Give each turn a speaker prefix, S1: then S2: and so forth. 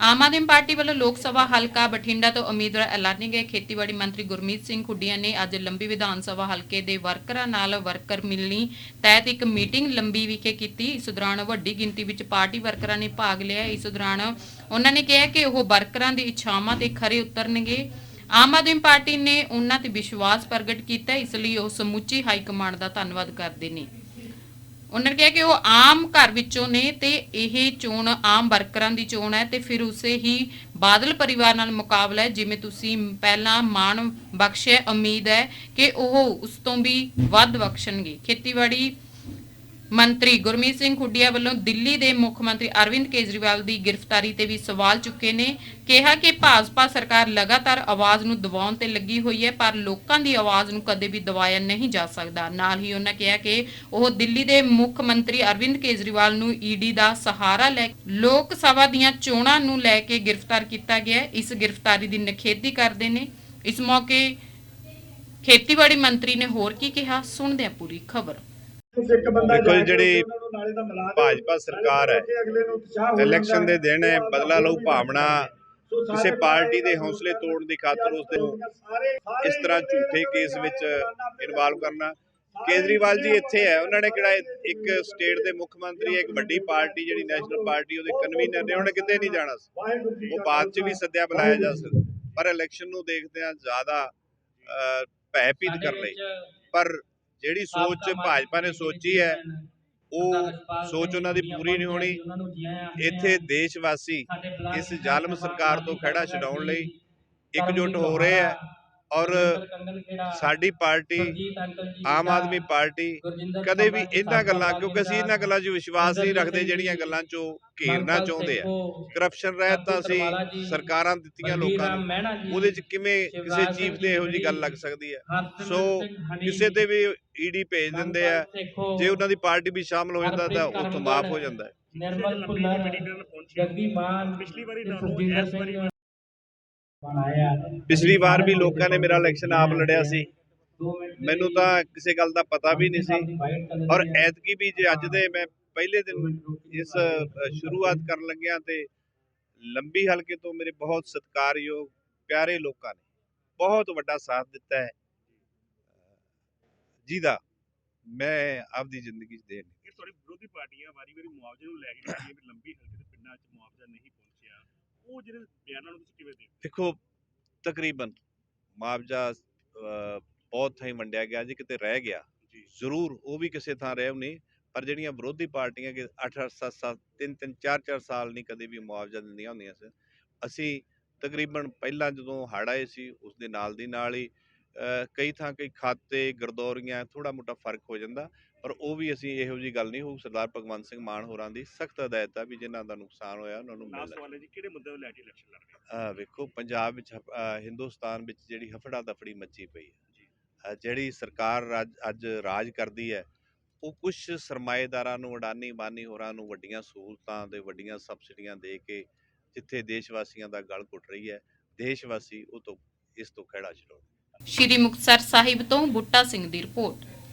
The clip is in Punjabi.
S1: ਆਮ ਆਦਮੀ ਪਾਰਟੀ ਵੱਲੋਂ ਲੋਕ ਸਭਾ ਹਲਕਾ ਬਠਿੰਡਾ ਤੋਂ ਉਮੀਦਵਾਰ ਐਲਾਨੇ ਗਏ। ਖੇਤੀਬਾੜੀ ਮੰਤਰੀ ਗੁਰਮੀਤ ਸਿੰਘ ਖੁੱਡੀਆਂ ਨੇ ਅੱਜ ਲੰਬੀ ਵਿਧਾਨ ਸਭਾ ਹਲਕੇ ਦੇ ਵਰਕਰਾਂ ਨਾਲ ਵਰਕਰ ਮਿਲਣੀ ਤਹਿਤ ਇੱਕ ਮੀਟਿੰਗ ਲੰਬੀ ਵਿਖੇ ਕੀਤੀ। ਇਸ ਦੌਰਾਨ ਵੱਡੀ ਗਿਣਤੀ ਵਿੱਚ ਪਾਰਟੀ ਵਰਕਰਾਂ ਨੇ ਭਾਗ ਲਿਆ। ਇਸ ਦੌਰਾਨ ਉਹਨਾਂ ਨੇ ਕਿਹਾ ਕਿ ਉਹ ਵਰਕਰਾਂ ਦੀ ਇੱਛਾਵਾਂ ਤੇ ਖਰੇ ਉਤਰਨਗੇ। ਆਮ ਆਦਮੀ ਪਾਰਟੀ ਨੇ ਉਹਨਾਂ ਤੇ ਵਿਸ਼ਵਾਸ ਪ੍ਰਗਟ ਕੀਤਾ। ਇਸ ਲਈ ਉਹ ਸਮੁੱਚੀ ਹਾਈ ਕਮਾਂਡ ਦਾ ਧੰਨਵਾਦ ਕਰਦੇ ਨੇ। ਉਹਨਾਂ ਨੇ ਕਿਹਾ ਕਿ ਉਹ ਆਮ ਘਰ ਵਿੱਚੋਂ ਨੇ ਤੇ ਇਹ ਚੋਣ ਆਮ ਵਰਕਰਾਂ ਦੀ ਚੋਣ ਹੈ ਤੇ ਫਿਰ ਉਸੇ ਹੀ ਬਾਦਲ ਪਰਿਵਾਰ ਨਾਲ ਮੁਕਾਬਲਾ ਹੈ, ਜਿਵੇਂ ਤੁਸੀਂ ਪਹਿਲਾਂ ਮਾਣ ਬਖਸ਼ਿਆ, ਉਮੀਦ ਹੈ ਕਿ ਉਹ ਉਸ ਤੋਂ ਵੀ ਵੱਧ ਬਖਸ਼ਣਗੇ। ਖੇਤੀਬਾੜੀ ਮੰਤਰੀ ਗੁਰਮੀਤ ਸਿੰਘ ਖੁੱਡੀਆ ਵੱਲੋਂ ਦਿੱਲੀ ਦੇ ਮੁੱਖ ਮੰਤਰੀ ਅਰਵਿੰਦ ਕੇਜਰੀਵਾਲ ਦੀ ਗ੍ਰਿਫਤਾਰੀ ਤੇ ਵੀ ਸਵਾਲ ਚੁੱਕੇ ਨੇ। ਕਿਹਾ ਕਿ ਭਾਜਪਾ ਸਰਕਾਰ ਲਗਾਤਾਰ ਆਵਾਜ਼ ਨੂੰ ਦਬਾਉਣ ਤੇ ਲੱਗੀ ਹੋਈ ਹੈ, ਪਰ ਲੋਕਾਂ ਦੀ ਆਵਾਜ਼ ਨੂੰ ਕਦੇ ਵੀ ਦਬਾਇਆ ਨਹੀਂ ਜਾ ਸਕਦਾ। ਨਾਲ ਹੀ ਉਹਨਾਂ ਕਿਹਾ ਕਿ ਉਹ ਦਿੱਲੀ ਦੇ ਮੁੱਖ ਮੰਤਰੀ ਅਰਵਿੰਦ ਕੇਜਰੀਵਾਲ ਨੂੰ ਈਡੀ ਦਾ ਸਹਾਰਾ ਲੈ ਲੋਕ ਸਭਾ ਦੀਆਂ ਚੋਣਾਂ ਨੂੰ ਲੈ ਕੇ ਗ੍ਰਿਫਤਾਰ ਕੀਤਾ ਗਿਆ ਇਸ ਗ੍ਰਿਫਤਾਰੀ ਦੀ ਨਿਖੇਧੀ ਕਰਦੇ ਨੇ। ਇਸ ਮੌਕੇ ਖੇਤੀਬਾੜੀ ਮੰਤਰੀ ਨੇ ਹੋਰ ਕੀ ਕਿਹਾ ਸੁਣਦੇ ਹਾਂ ਪੂਰੀ ਖਬਰ।
S2: ਦੇਖੋ ਜੀ, ਜਿਹੜੀ ਭਾਜਪਾ ਸਰਕਾਰ ਹੈ। ਇਲੈਕਸ਼ਨ ਦੇ ਦਿਨ ਹੈ ਬਦਲਾ ਲਊ ਭਾਵਨਾ ਕਿਸੇ ਪਾਰਟੀ ਦੇ ਹੌਸਲੇ ਤੋੜਨ ਦੀ ਖਾਤਰ ਉਸ ਦੇ ਇਸ ਤਰ੍ਹਾਂ ਝੂਠੇ ਕੇਸ ਵਿੱਚ ਇਨਵੋਲਵ ਕਰਨਾ। ਕੇਜਰੀਵਾਲ ਜੀ ਇੱਥੇ ਹੈ। ਉਹਨਾਂ ਨੇ ਕਿਹੜਾ ਇੱਕ ਸਟੇਟ ਦੇ ਮੁੱਖ ਮੰਤਰੀ ਹੈ, ਇੱਕ ਵੱਡੀ ਪਾਰਟੀ ਜਿਹੜੀ ਨੈਸ਼ਨਲ ਪਾਰਟੀ ਉਹਦੇ ਕਨਵੀਨਰ ਨੇ ਉਹਨੇ ਕਿਤੇ ਨਹੀਂ ਜਾਣਾ ਸੀ। ਉਹ ਬਾਅਦ ਚ ਵੀ ਸੱਦਿਆ ਬੁਲਾਇਆ ਜਾ ਸਕਦਾ। ਪਰ ਇਲੈਕਸ਼ਨ ਨੂੰ ਦੇਖਦੇ ਆ ਜ਼ਿਆਦਾ ਅਹ, ਭੈਭੀਤ ਕਰ ਲਈ। ਪਰ ਜਿਹੜੀ ਸੋਚ ਭਾਜਪਾ ਨੇ ਸੋਚੀ ਹੈ ਉਹ ਸੋਚ ਉਹਨਾਂ ਦੀ ਪੂਰੀ ਨਹੀਂ ਹੋਣੀ। ਇੱਥੇ ਦੇਸ਼ ਵਾਸੀ ਇਸ ਜ਼ਾਲਮ ਸਰਕਾਰ ਤੋਂ ਖੜਾ ਛਡਾਉਣ ਲਈ ਇਕਜੁੱਟ ਹੋ ਰਹੇ ਹੈ। ਔਰ ਸਾਡੀ ਪਾਰਟੀ ਆਮ ਆਦਮੀ ਪਾਰਟੀ ਕਦੇ ਵੀ ਇਹਨਾਂ ਗੱਲਾਂ ਕਿਉਂਕਿ ਅਸੀਂ ਇਹਨਾਂ ਗੱਲਾਂ 'ਚ ਵਿਸ਼ਵਾਸ ਨਹੀਂ ਰੱਖਦੇ ਜਿਹੜੀਆਂ ਗੱਲਾਂ 'ਚੋਂ ਘੇਰਨਾ ਚਾਹੁੰਦੇ ਆ। ਕਰਪਸ਼ਨ ਰਹਿਤ ਤਾਂ ਅਸੀਂ ਸਰਕਾਰਾਂ ਦਿੱਤੀਆਂ ਲੋਕਾਂ ਨੂੰ। ਉਹਦੇ 'ਚ ਕਿਵੇਂ ਕਿਸੇ ਚੀਫ ਤੇ ਇਹੋ ਜੀ ਗੱਲ ਲੱਗ ਸਕਦੀ ਹੈ ਸੋ ਕਿਸੇ ਤੇ ਵੀ ਈਡੀ ਭੇਜ ਦਿੰਦੇ ਆ। ਜੇ ਉਹਨਾਂ ਦੀ ਪਾਰਟੀ ਵੀ ਸ਼ਾਮਲ ਹੋ ਜਾਂਦਾ ਤਾਂ ਉੱਥੋਂ ਮਾਫ ਹੋ ਜਾਂਦਾ। ਹੈ
S3: ਨਿਰਮਲ ਭੁੱਲਰ ਜਗਦੀ ਮਾਨ
S4: ਪਿਛਲੀ ਵਾਰੀ
S3: ਤੇ
S4: ਨਾਲੋਂ ਇਸ ਵਾਰੀ
S2: ਪਿਛਲੀ ਵਾਰ ਵੀ ਲੋਕਾਂ ਨੇ ਮੇਰਾ ਇਲੈਕਸ਼ਨ ਆਪ ਲੜਿਆ ਸੀ। ਮੈਨੂੰ ਤਾਂ ਕਿਸੇ ਗੱਲ ਦਾ ਪਤਾ ਵੀ ਨਹੀਂ ਸੀ। ਔਰ ਐਤਕੀ ਵੀ ਜੇ ਅੱਜ ਦੇ ਮੈਂ ਪਹਿਲੇ ਦਿਨ ਇਸ ਸ਼ੁਰੂਆਤ ਕਰਨ ਲੱਗਿਆ ਤੇ ਲੰਬੀ ਹਲਕੇ ਤੋਂ ਮੇਰੇ ਬਹੁਤ ਸਤਿਕਾਰਯੋਗ, ਪਿਆਰੇ ਲੋਕਾਂ ਨੇ ਬਹੁਤ ਵੱਡਾ ਸਾਥ ਦਿੱਤਾ ਹੈ। ਜਿਹਦਾ ਮੈਂ ਆਪਦੀ ਜ਼ਿੰਦਗੀ 'ਚ ਦੇਣ
S4: ਇਹ ਤੁਹਾਡੀ ਵਿਰੋਧੀ ਪਾਰਟੀਆਂ ਵਾਰੀ-ਵਾਰੀ ਮੁਆਵਜ਼ੇ ਨੂੰ ਲੈ ਕੇ ਜਾਂਦੀਆਂ ਵੀ ਲੰਬੀ ਹਲਕੇ ਦੇ ਪਿੰਡਾਂ 'ਚ ਮੁਆਵਜ਼ਾ ਨਹੀਂ ਪਹੁੰਚਿਆ। ਉਹ ਜਿਹੜੇ ਬਿਆਨਾਂ ਨੂੰ ਤੁਸੀਂ ਕਿਵੇਂ ਦੇਖਦੇ
S2: ਦੇਖੋ ਤਕਰੀਬਨ ਮੁਆਵਜ਼ਾ ਬਹੁਤ ਥਾਈਂ ਵੰਡਿਆ ਗਿਆ ਜੇ ਕਿਤੇ ਰਹਿ ਗਿਆ।
S4: ਜੀ।
S2: ਜ਼ਰੂਰ ਉਹ ਵੀ ਕਿਸੇ ਥਾਂ ਰਹਿ ਨਹੀਂ ਪਰ ਜਿਹੜੀਆਂ ਵਿਰੋਧੀ ਪਾਰਟੀਆਂ ਕਿ 8 8 7 7 3 3 4 4 ਸਾਲ ਨਹੀਂ ਕਦੇ ਵੀ ਮੁਆਵਜ਼ਾ ਦਿੰਦੀਆਂ ਹੁੰਦੀਆਂ ਸੀ। ਅਸੀਂ ਤਕਰੀਬਨ ਪਹਿਲਾਂ ਜਦੋਂ ਹੜ੍ਹ ਆਏ ਸੀ ਉਸ ਦੇ ਨਾਲ ਦੀ ਨਾਲ ਹੀ ਕਈ ਥਾਂ ਕਈ ਖਾਤੇ ਗਰਦੌਰੀਆਂ ਥੋੜਾ ਮੋਟਾ ਫ਼ਰਕ ਹੋ ਜਾਂਦਾ ਪਰ ਉਹ ਵੀ ਅਸੀਂ ਇਹੋ ਜੀ ਗੱਲ ਨਹੀਂ ਹੋਊ ਸਰਦਾਰ ਭਗਵੰਤ ਸਿੰਘ ਮਾਨ ਹੋਰਾਂ ਦੀ ਸਖਤ ਹਦਾਇਤ ਆ ਵੀ ਜਿਨ੍ਹਾਂ ਦਾ ਨੁਕਸਾਨ ਹੋਇਆ ਉਹਨਾਂ ਨੂੰ ਮਿਲਣਾ
S4: ਸਵਾਲ ਹੈ ਜੀ ਕਿਹੜੇ ਮੁੱਦੇ ਨੂੰ ਲੈ ਕੇ ਇਲੈਕਸ਼ਨ ਲੜ ਰਹੇ?
S2: ਅਹ ਵੇਖੋ ਪੰਜਾਬ ਵਿੱਚ ਹਿੰਦੁਸਤਾਨ ਵਿੱਚ ਜਿਹੜੀ ਹਫੜਾ ਦਫੜੀ ਮੱਚੀ ਪਈ ਹੈ। ਜਿਹੜੀ ਸਰਕਾਰ ਰਾਜ- ਅੱਜ ਰਾਜ ਕਰਦੀ ਹੈ ਉਹ ਕੁਝ ਸਰਮਾਏਦਾਰਾਂ ਨੂੰ ਅਡਾਨੀ ਬਾਨੀ ਹੋਰਾਂ ਨੂੰ ਵੱਡੀਆਂ ਸਹੂਲਤਾਂ ਤੇ ਵੱਡੀਆਂ ਸਬਸਿਡੀਆਂ ਦੇ ਕੇ ਜਿੱਥੇ ਦੇਸ਼ ਵਾਸੀਆਂ ਦਾ ਗਲ ਘੁੱਟ ਰਹੀ ਹੈ ਦੇਸ਼ ਵਾਸੀ ਉਹ ਤੋਂ ਇਸ ਤੋਂ ਖੜਾ ਛਡਾਉਣ
S1: ਸ਼੍ਰੀ ਮੁਕਤਸਰ ਸਾਹਿਬ ਤੋਂ ਬੁੱਟਾ ਸਿੰਘ ਦੀ ਰਿਪੋਰਟ।